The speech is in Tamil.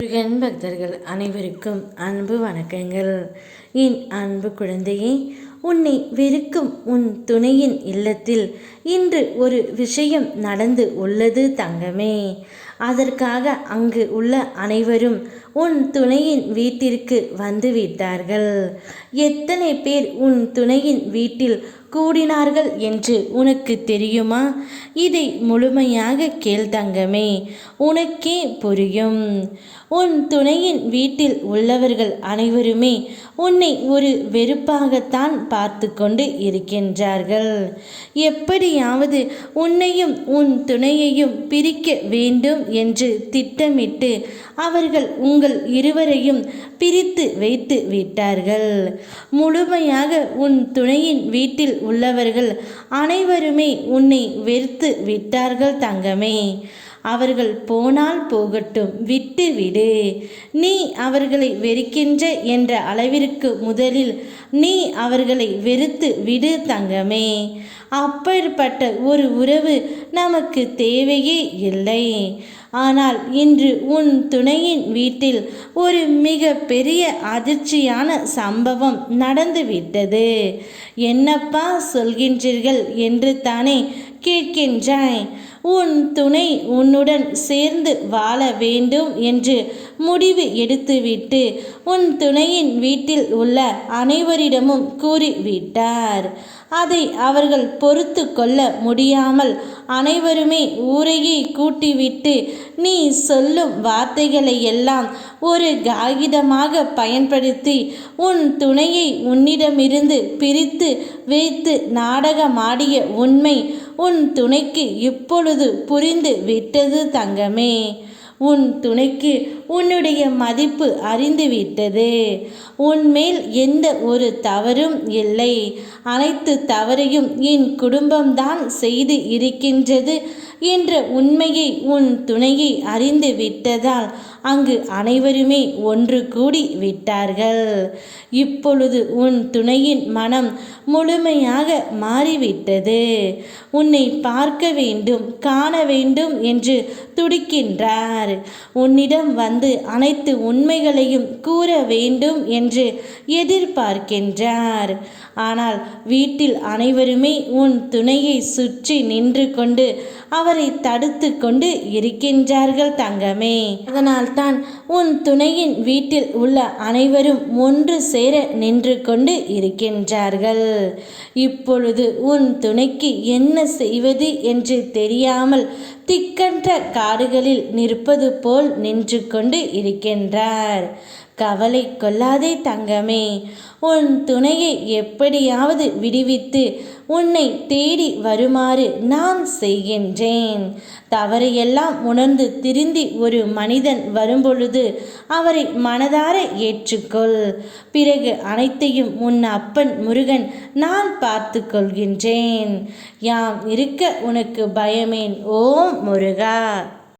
முருகன் பக்தர்கள் அனைவருக்கும் அன்பு வணக்கங்கள். என் அன்பு குழந்தையே உன்னை வெறுக்கும் உன் துணையின் இல்லத்தில் இன்று ஒரு விஷயம் நடந்து உள்ளது தங்கமே. அதற்காக அங்கு உள்ள அனைவரும் உன் துணையின் வீட்டிற்கு வந்து விட்டார்கள் எத்தனை பேர் உன் துணையின் வீட்டில் கூடினார்கள் என்று உனக்கு தெரியுமா? இதை முழுமையாக கேள் தங்கமே உனக்கே புரியும். உன் துணையின் வீட்டில் உள்ளவர்கள் அனைவருமே உன்னை ஒரு வெறுப்பாகத்தான் பார்த்து கொண்டு இருக்கின்றார்கள். எப்படியாவது உன்னையும் உன் துணையையும் பிரிக்க வேண்டும் என்று திட்டமிட்டு அவர்கள் உங்கள் இருவரையும் பிரித்து வைத்து விட்டார்கள். முழுமையாக உன் துணையின் வீட்டில் உள்ளவர்கள் அனைவருமே உன்னை வெறுத்து விட்டார்கள் தங்கமே. அவர்கள் போனால் போகட்டும் விட்டு விடு நீ அவர்களை வெறுக்கின்ற என்ற அளவிற்கு முதலில் நீ அவர்களை வெறுத்து விடு தங்கமே. அப்பேற்பட்ட ஒரு உறவு நமக்கு தேவையே இல்லை. ஆனால் இன்று உன் துணையின் வீட்டில் ஒரு மிக பெரிய அதிர்ச்சியான சம்பவம் நடந்துவிட்டது. என்னப்பா சொல்கின்றீர்கள் என்று தானே கேட்கின்றாய். உன் துணை உன்னுடன் சேர்ந்து வாழ வேண்டும் என்று முடிவு எடுத்துவிட்டு உன் துணையின் வீட்டில் உள்ள அனைவரிடமும் கூறிவிட்டார். அதை அவர்கள் பொறுத்து கொள்ள முடியாமல் அனைவருமே ஊரையே கூட்டிவிட்டு நீ சொல்லும் வார்த்தைகளை எல்லாம் ஒரு காகிதமாக பயன்படுத்தி உன் துணையை உன்னிடமிருந்து பிரித்து வைத்து நாடகமாடிய உண்மை உன் துணைக்கு இப்பொழுது புரிந்து விட்டது தங்கமே. உன் துணைக்கு உன்னுடைய மதிப்பு அறிந்துவிட்டது. உன்மேல் எந்த ஒரு தவறும் இல்லை. அனைத்து தவறையும் என் குடும்பம்தான் செய்து இருக்கின்றது என்ற உண்மையை உன் துணையை அறிந்து விட்டதால் அங்கு அனைவருமே ஒன்று கூடி விட்டார்கள். இப்பொழுது உன் துணையின் மனம் முழுமையாக மாறிவிட்டது. உன்னை பார்க்க வேண்டும் காண வேண்டும் என்று துடிக்கின்றார். உன்னிடம் வந்து அனைத்து உண்மைகளையும் கூற வேண்டும் என்று எதிர்பார்க்கின்றார். ஆனால் வீட்டில் அனைவருமே உன் துணையை சுற்றி நின்று கொண்டு அவரை தடுத்து கொண்டு இருக்கின்றார்கள் தங்கமே. அதனால்தான் உன் துணையின் வீட்டில் உள்ள அனைவரும் ஒன்று சேர நின்று கொண்டு இருக்கின்றார்கள். இப்பொழுது உன் துணைக்கு என்ன செய்வது என்று தெரியாமல் திக்கன்ற காடுகளில் நிற்பது போல் நின்று கொண்டு இருக்கின்றார். கவலை கொள்ளாதே தங்கமே. உன் துணையை எப்படியாவது விடுவித்து உன்னை தேடி வருமாறு நான் செய்கின்றேன். தவறையெல்லாம் உணர்ந்து திருந்தி ஒரு மனிதன் வரும்பொழுது அவரை மனதார ஏற்றுக்கொள். பிறகு அனைத்தையும் உன் அப்பன் முருகன் நான் பார்த்து கொள்கின்றேன். யாம் இருக்க உனக்கு பயமேன் ஓம் முருகா.